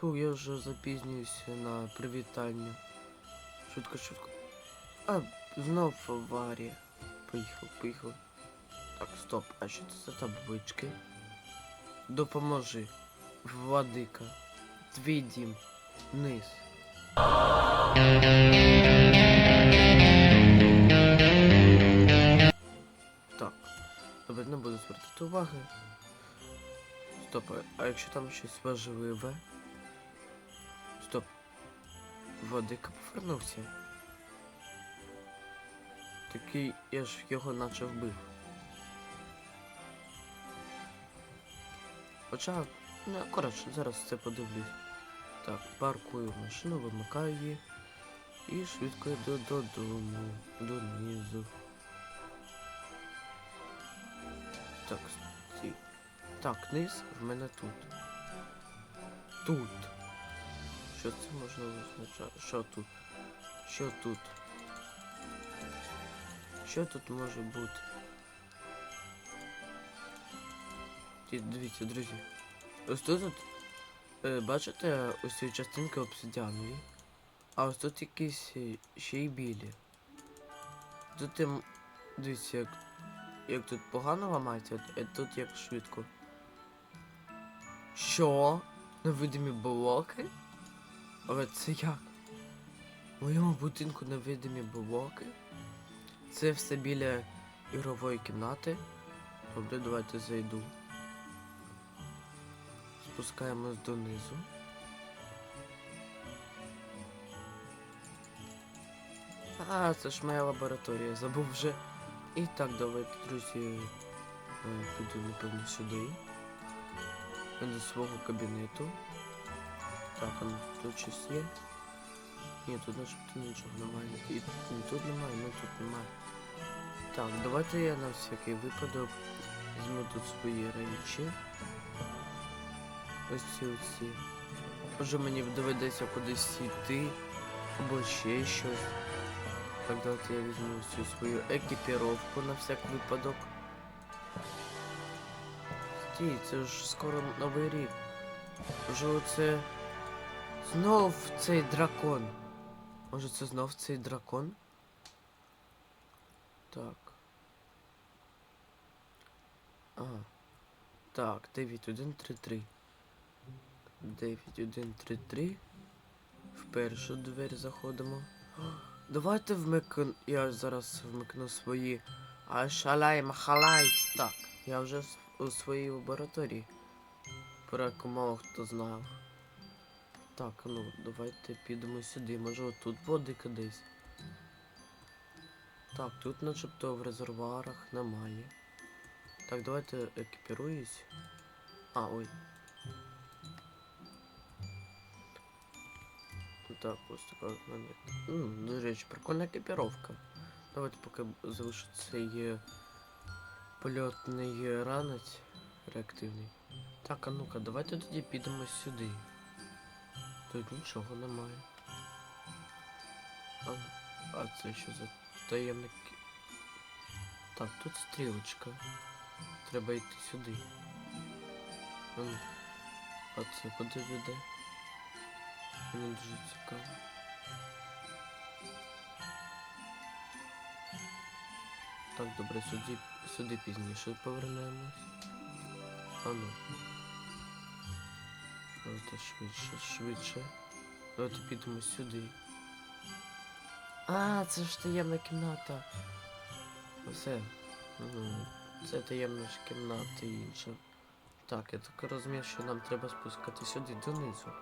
Фу, я вже запізнююся на привітання. Швидко, швидко. А, знов аварія. Поїхав, поїхав. Так, стоп, а що це за таблички? Допоможи. Владика. Твій дім. Низ. Так. Добре, не буду звертати уваги. Стоп, а якщо там щось важливе? Владика повернувся. Такий я ж його наче вбив. Хоча, ну, коротше, зараз це подивлюсь. Так, паркую машину, вимикаю її. І швидко йду додому, донизу. Так, стій. Так, низ в мене тут. Тут. Що це можна означати? Що тут? Що тут? Що тут може бути? Дивіться, друзі. Ось тут, от, е, бачите, ось ці частинки обсидіанові. А ось тут якісь е, ще й білі. Тут дивіться, як, як тут погано ламається, от, е, тут як швидко. Що? Невидимі блоки? Але це як? В моєму будинку невидимі блоки? Це все біля ігрової кімнати. Добре, давайте зайду. Спускаємось донизу. А, це ж моя лабораторія, забув вже. І так, давайте, друзі, е, піду, напевно, сюди. До свого кабінету. Так, а ну, тут щось є. Ні, тут начебто нічого немає. І, тут немає, ну тут немає. Так, давайте я на всякий випадок візьму тут свої речі. Ось ці оці. Може мені доведеться кудись йти. Або ще щось. Так, давайте я візьму всю свою екіпіровку на всяк випадок. Стій, це ж скоро новий рік. Може оце знов цей дракон. Може це знов цей дракон? Так. А. Так, 9133. 9133. В першу двері заходимо. Давайте вмикну. Я зараз вмикну свої. Ашалай, махалай. Так, я вже у своїй лабораторії. Про мало хто знав. Так, ну давайте підемо сюди. Може отут водика десь. Так, тут начебто в резервуарах немає. Так, давайте екіпіруюсь. А, ой. Так, ось така мене. До речі, прикольна екіпіровка. Давайте поки залишу цей е, польотний ранець реактивний. Так, а ну-ка, давайте тоді підемо сюди. Тут нічого немає. А, а це що за таємник? Так, тут стрілочка. Треба йти сюди. А, ну. а це куди веде? Мені дуже цікаво. Так, добре, сюди, сюди пізніше повернемось. А ну. Давайте швидше, швидше. Давайте підемо сюди. А, це ж таємна кімната. Все. Ну, це таємна ж кімната і інша. Так, я так розумію, що нам треба спускати сюди донизу.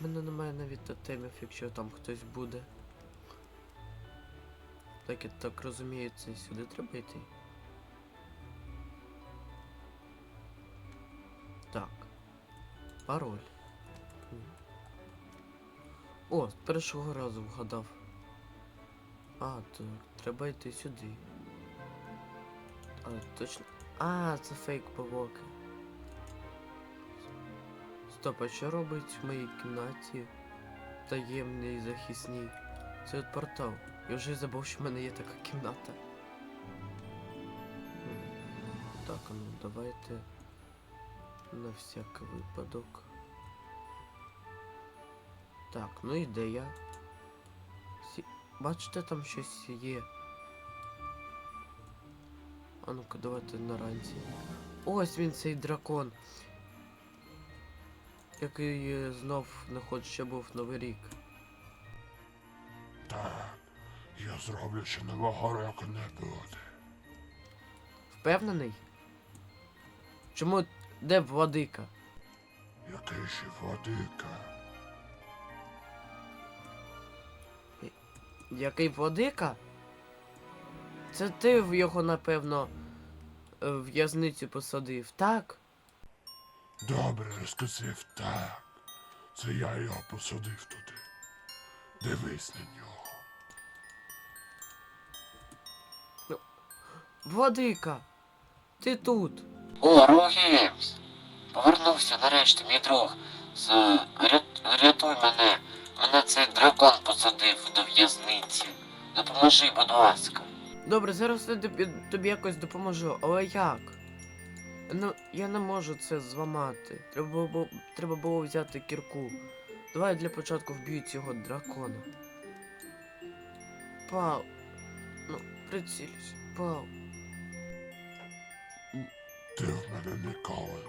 У мене немає навіть тотемів, якщо там хтось буде. Так, я так розумію, це сюди треба йти. Пароль. О, першого разу вгадав. А, так, треба йти сюди. А, точно. А, це фейк повоки. Стоп, а що робить в моїй кімнаті таємний захисній? Це от портал. Я вже забув, що в мене є така кімната. Так, ну давайте на всяк випадок. Так, ну ідея. Сі... Бачите, там щось є. А ну-ка, давайте наранці. Ось він цей дракон. Який е, знов не хоче, щоб був Новий рік. Так, я зроблю, що нового року не буде. Впевнений? Чому де владика? Який ще владика? Який владика? Це ти в його, напевно, е, в в'язницю посадив, так? Добре, розказав так. Це я його посадив туди. Дивись на нього. Владика! Ти тут! О, Роугеймс! Повернувся нарешті, мій друг. З... Рятуй мене. Мене цей дракон посадив до в'язниці. Допоможи, будь ласка. Добре, зараз я тобі, тобі якось допоможу, але як? Ну, я не можу це зламати. Треба було, треба було взяти кірку. Давай для початку вб'ю цього дракона. Пау. Ну, прицілюсь. Пау. Ти в мене ніколи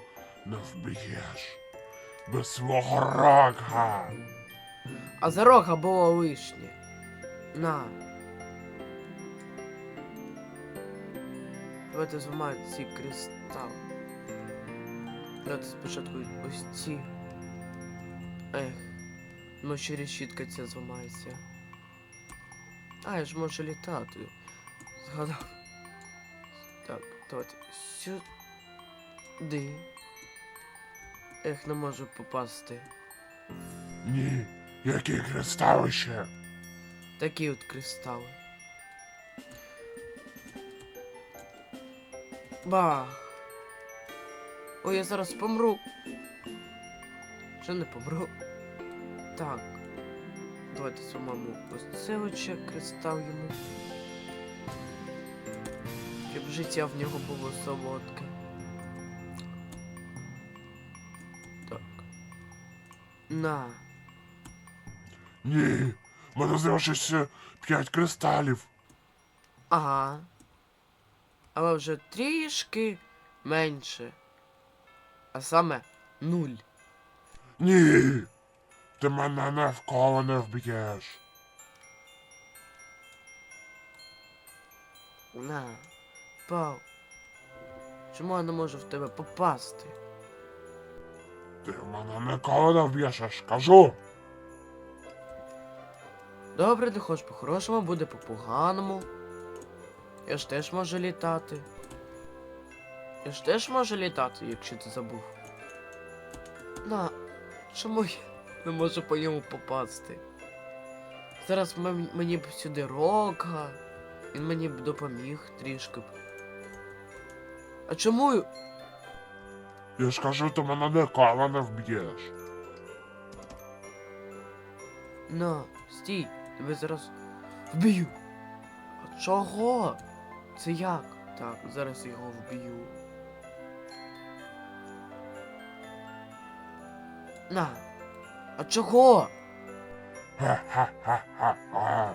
не вб'єш. Без свого рога. А за рога було лишнє. На. Давайте зламаємо ці кристали. Давайте спочатку ось ці. Ех. Ну ще решітка ця зламається. А, я ж можу літати. Згадав. Так, давайте сюди. Ех, не можу попасти. Ні, які кристалище. Такі от кристали. Бах. Ой, я зараз помру. Що не помру? Так. Давайте самому ось це оче кристал йому. Щоб життя в нього було солодке. На. Ні, мене залишиться п'ять кристалів. Ага. Але вже трішки менше. А саме нуль. Ні. Ти мене навколо не вб'єш. На. Пау. Чому я не можу в тебе попасти? Ти мене ніколи не вб'єш, я ж кажу. Добре, не хоч по-хорошому, буде по-поганому. Я ж теж можу літати. Я ж теж можу літати, якщо ти забув. На, чому я не можу по ньому попасти? Зараз мені б сюди рога. Він мені б допоміг трішки. А чому? Я ж кажу, ти мене ніколи не вб'єш. На, стій, тебе зараз вб'ю. А чого? Це як? Так, зараз його вб'ю. На. А чого? Ха-ха-ха-ха-ха.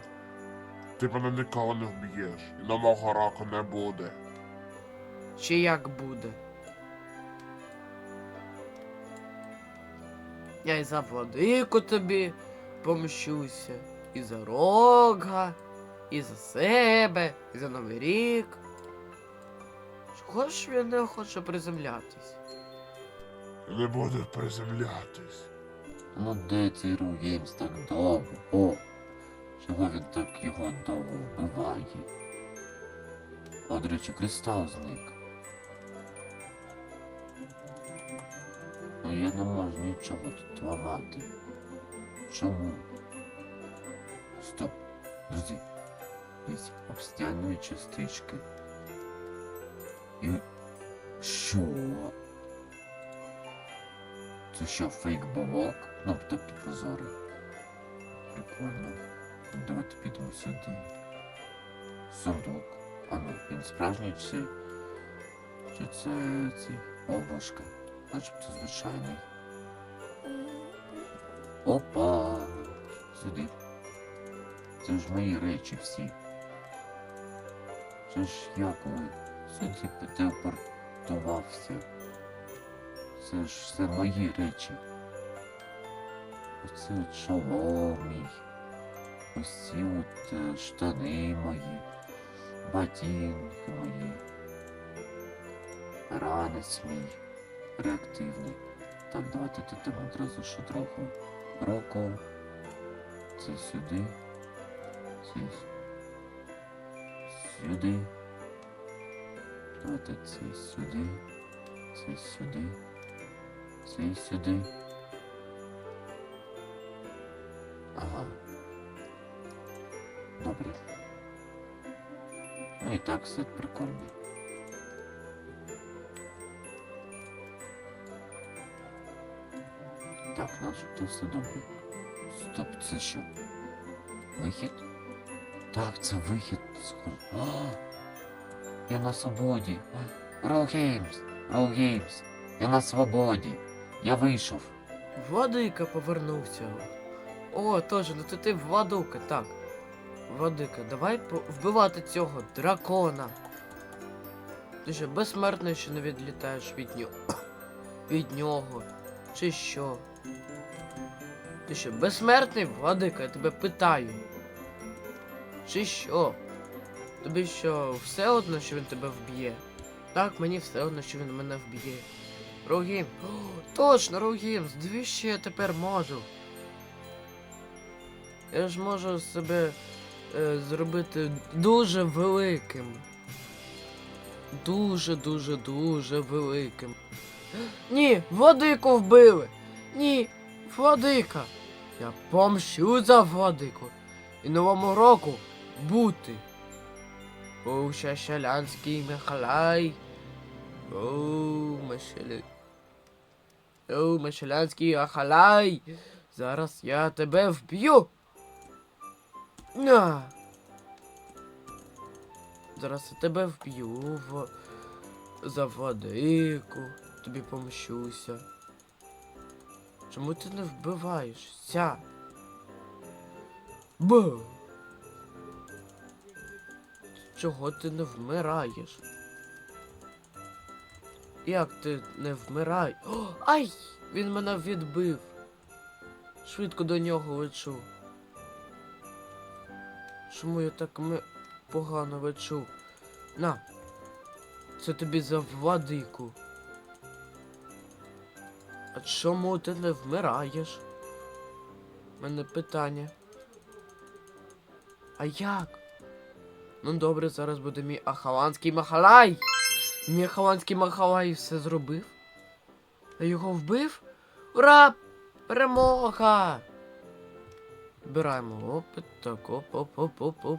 Ти мене ніколи не вб'єш. І нового року не буде. Ще як буде? Я і за владику тобі помщуся, і за рога, і за себе, і за Новий рік. Чого ж він не хоче приземлятись? Не буде приземлятись. Ну де цей Роугеймс так довго? О, чого він так його довго вбиває? О, до речі, кристал зник. Ну я не можу нічого тут ламати. Чому? Стоп, друзі. Десь обстяної частички. І що? Це що, фейк бабок? Ну, тобто прозорий. Прикольно. Давайте підемо сюди. Сундук. А ну, він справжній чи... Чи це цей обушка? Начебто звичайний. Опа! сюди. Це ж мої речі всі. Це ж я коли сюди телепортувався. Це ж все мої речі. Оце от шолом мій. Ось ці от е, штани мої, ботинки мої, ранець мій реактивний. Так, давайте тут одразу ще трохи руку. Це сюди. Це сюди. Давайте це сюди. Це сюди. Це сюди. Ага. Добре. Ну і так все прикольно. Начебто все. Стоп, це що? Вихід? Так, це вихід. А! Я на свободі. Рогеймс! Рогеймс! Я на свободі. Я вийшов. Владика повернувся. О, точно, ну це ти Владука, так. Владика, давай вбивати цього дракона. Ти що, безсмертний, що не відлітаєш від нього. від нього. Чи що? Ти що, безсмертний, Владика, я тебе питаю. Чи що? Тобі що, все одно, що він тебе вб'є? Так, мені все одно, що він мене вб'є. Рогім. О, точно, Рогім, двічі я тепер можу. Я ж можу себе е, зробити дуже великим. Дуже, дуже, великим. Ні, Владику вбили! Ні, Владика! Я помщу за Владику. І новому року бути. О, Шашалянський Михалай. О, Мишелі. О, Мишелянський Ахалай. Зараз я тебе вб'ю. На. Зараз я тебе вб'ю в... за Владику. Тобі помщуся. Чому ти не вбиваєшся? Бу. Чого ти не вмираєш? Як ти не вмирай? О, ай! Він мене відбив. Швидко до нього лечу. Чому я так ми... погано лечу? На. Це тобі за владику. Чому ти не вмираєш? У мене питання. А як? Ну добре, зараз буде мій ахаланський махалай. Мій ахаланський махалай все зробив. А його вбив? Ура! Перемога! Збираємо опит, так, оп, оп.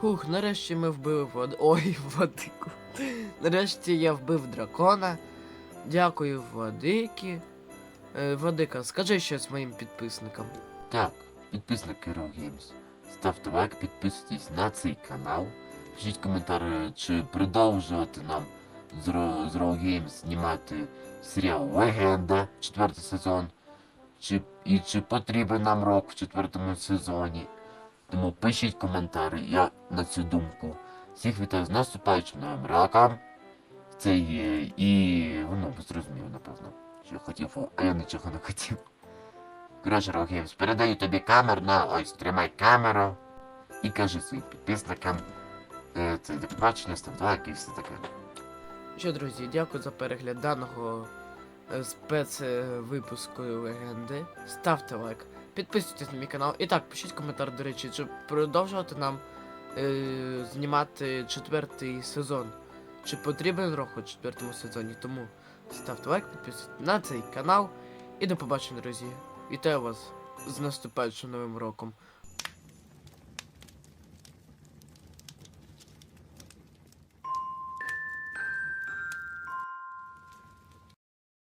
Хух, нарешті ми вбили вод... Ой, Владику. Нарешті я вбив дракона. Дякую, Владики. Е, Владика, скажи щось моїм підписникам. Так, підписники Games. Ставте лайк, підписуйтесь на цей канал. Пишіть коментарі, чи продовжувати нам з Ro- з Raw знімати серіал Легенда, четвертий сезон. Чи, і чи потрібен нам рок в четвертому сезоні. Тому пишіть коментарі, я на цю думку. Всіх вітаю з наступаючим новим роком. Це є і ну, зрозумів, напевно. Що хотів, а я нічого не хотів. Коротше, Рогеймс, передаю тобі камеру, на ось тримай камеру і кажи своїм підписникам. Е, це до побачення, став лайк і все таке. Що, друзі, дякую за перегляд даного е, спецвипуску легенди. Ставте лайк, підписуйтесь на мій канал. І так, пишіть коментар, до речі, чи продовжувати нам е, знімати четвертий сезон. Чи потрібен рок у четвертому сезоні. Тому ставте лайк, підписуйтесь на цей канал. І до побачення, друзі. Вітаю вас з наступаючим новим роком.